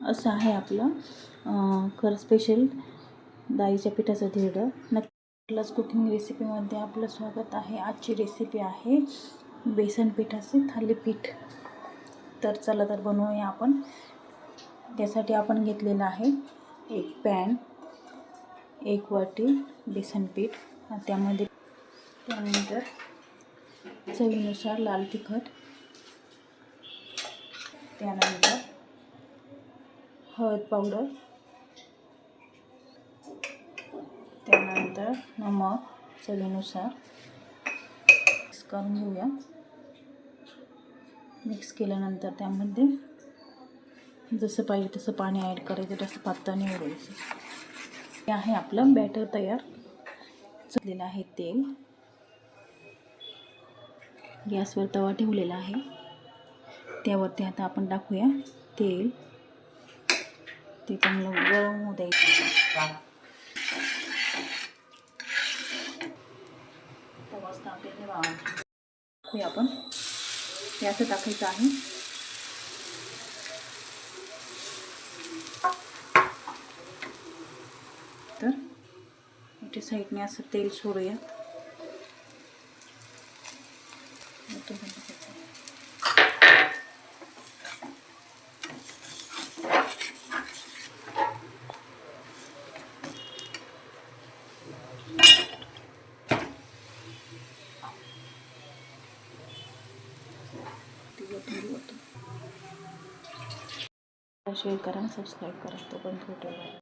असं आहे आपलं. खरं स्पेशल डाळीच्या पिठाचं धिरडं. नक्कीच कुकिंग रेसिपीमध्ये आपलं स्वागत आहे. आजची रेसिपी आहे बेसन पिठाचे थालीपीठ. तर चला तर बनवूया आपण. त्यासाठी आपण घेतलेलं आहे एक पॅन एक वाटी बेसन पीठ. त्यामध्ये त्यानंतर चवीनुसार लाल तिखट. त्यानंतर हळद पावडर. त्यानंतर नमक चवीनुसार मिक्स करून घेऊया. मिक्स केल्यानंतर त्यामध्ये जसं पाहिजे तसं पाणी ॲड करायचं तसं पातळ निवडायचं हे आहे आपलं बॅटर तयार. झालेलं आहे तेल. गॅसवर तवा ठेवलेला आहे. त्यावरती आता आपण टाकूया तेल. ते चांगलं गरम होऊ द्यायचं तवाच टाकलेले टाकूया आपण हे असं टाकायचं आहे तर इथे साईडने असं तेल सोडूया शेअर करा सबस्क्राईब करा. तो पण फोटो